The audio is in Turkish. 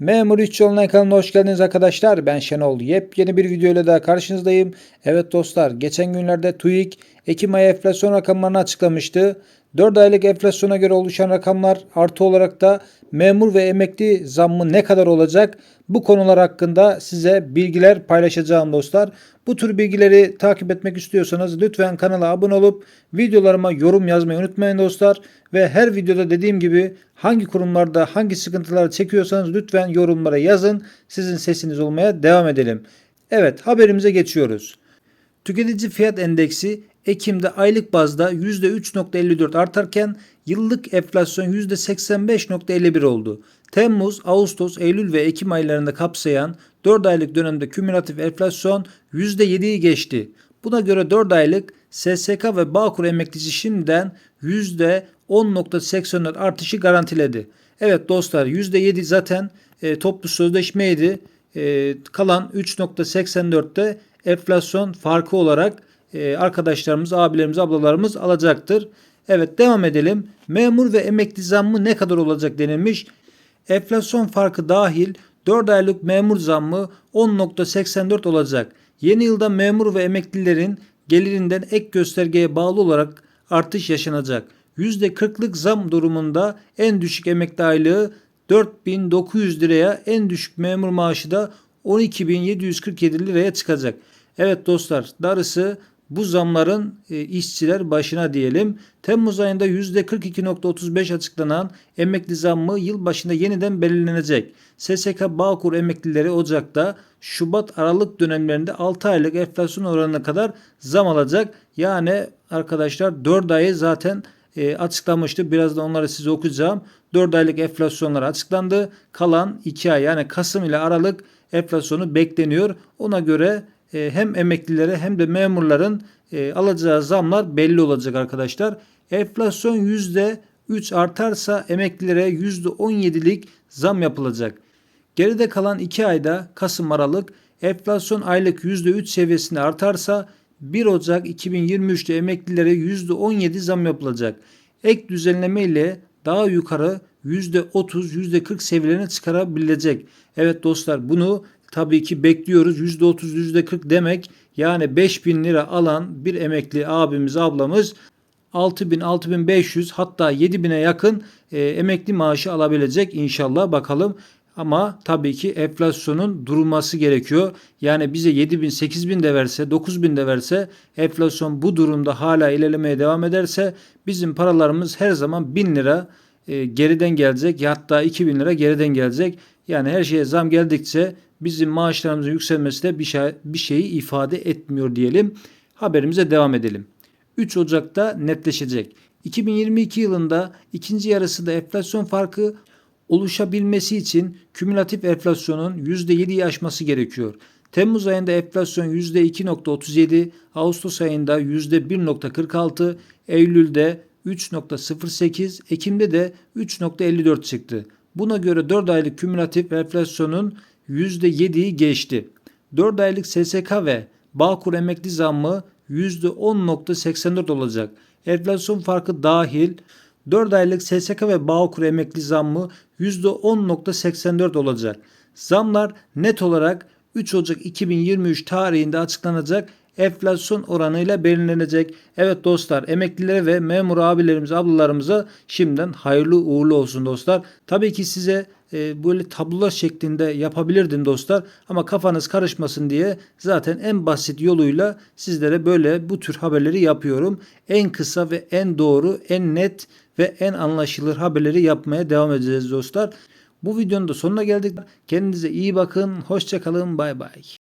Memur İş Yoluna kanalına hoş geldiniz arkadaşlar. Ben Şenol. Yepyeni bir video ile daha karşınızdayım. Evet dostlar geçen günlerde TÜİK Ekim ayı enflasyon rakamlarını açıklamıştı. 4 aylık enflasyona göre oluşan rakamlar artı olarak da memur ve emekli zammı ne kadar olacak? Bu konular hakkında size bilgiler paylaşacağım dostlar. Bu tür bilgileri takip etmek istiyorsanız lütfen kanala abone olup videolarıma yorum yazmayı unutmayın dostlar. Ve her videoda dediğim gibi hangi kurumlarda hangi sıkıntıları çekiyorsanız lütfen yorumlara yazın. Sizin sesiniz olmaya devam edelim. Evet haberimize geçiyoruz. Tüketici fiyat endeksi Ekim'de aylık bazda %3.54 artarken yıllık enflasyon %85.51 oldu. Temmuz, Ağustos, Eylül ve Ekim aylarında kapsayan 4 aylık dönemde kümülatif enflasyon %7'yi geçti. Buna göre 4 aylık SSK ve Bağkur emeklisi şimdiden %10.84 artışı garantiledi. Evet dostlar %7 zaten e, toplu sözleşmeydi. E, kalan 3.84'te enflasyon farkı olarak e, arkadaşlarımız, abilerimiz, ablalarımız alacaktır. Evet devam edelim. Memur ve emekli zammı ne kadar olacak denilmiş. Enflasyon farkı dahil 4 aylık memur zammı 10.84 olacak. Yeni yılda memur ve emeklilerin gelirinden ek göstergeye bağlı olarak artış yaşanacak. %40'lık zam durumunda en düşük emekli aylığı 4900 liraya en düşük memur maaşı da 12.747 liraya çıkacak. Evet dostlar darısı bu zamların e, işçiler başına diyelim. Temmuz ayında %42.35 açıklanan emekli zammı yıl başında yeniden belirlenecek. SSK Bağkur emeklileri Ocak'ta Şubat Aralık dönemlerinde 6 aylık enflasyon oranına kadar zam alacak. Yani arkadaşlar 4 ayı zaten e, açıklamıştı. Biraz da onları size okuyacağım. 4 aylık enflasyonlar açıklandı. Kalan 2 ay yani Kasım ile Aralık enflasyonu bekleniyor. Ona göre e, hem emeklilere hem de memurların e, alacağı zamlar belli olacak arkadaşlar. Enflasyon %3 artarsa emeklilere %17'lik zam yapılacak. Geride kalan 2 ayda Kasım Aralık enflasyon aylık %3 seviyesinde artarsa 1 Ocak 2023'te emeklilere %17 zam yapılacak. Ek düzenleme ile daha yukarı %30, %40 seviyelerine çıkarabilecek. Evet dostlar bunu tabii ki bekliyoruz. %30, %40 demek yani 5000 lira alan bir emekli abimiz ablamız 6000 6500 hatta 7000'e yakın e, emekli maaşı alabilecek inşallah bakalım. Ama tabii ki enflasyonun durulması gerekiyor. Yani bize 7000 8000 de verse 9000 de verse enflasyon bu durumda hala ilerlemeye devam ederse bizim paralarımız her zaman 1000 lira e, geriden gelecek. Hatta 2000 lira geriden gelecek. Yani her şeye zam geldikçe bizim maaşlarımızın yükselmesi de bir, şey, bir şeyi ifade etmiyor diyelim. Haberimize devam edelim. 3 Ocak'ta netleşecek. 2022 yılında ikinci yarısında enflasyon farkı oluşabilmesi için kümülatif enflasyonun %7'yi aşması gerekiyor. Temmuz ayında enflasyon %2.37, Ağustos ayında %1.46, Eylül'de 3.08, Ekim'de de 3.54 çıktı. Buna göre 4 aylık kümülatif enflasyonun %7'yi geçti. 4 aylık SSK ve Bağkur emekli zammı %10.84 olacak. Enflasyon farkı dahil 4 aylık SSK ve Bağkur emekli zammı %10.84 olacak. Zamlar net olarak 3 Ocak 2023 tarihinde açıklanacak enflasyon oranıyla belirlenecek. Evet dostlar emeklilere ve memur abilerimize ablalarımıza şimdiden hayırlı uğurlu olsun dostlar. Tabii ki size e, böyle tablolar şeklinde yapabilirdim dostlar ama kafanız karışmasın diye zaten en basit yoluyla sizlere böyle bu tür haberleri yapıyorum. En kısa ve en doğru, en net ve en anlaşılır haberleri yapmaya devam edeceğiz dostlar. Bu videonun da sonuna geldik. Kendinize iyi bakın. Hoşçakalın. Bay bay.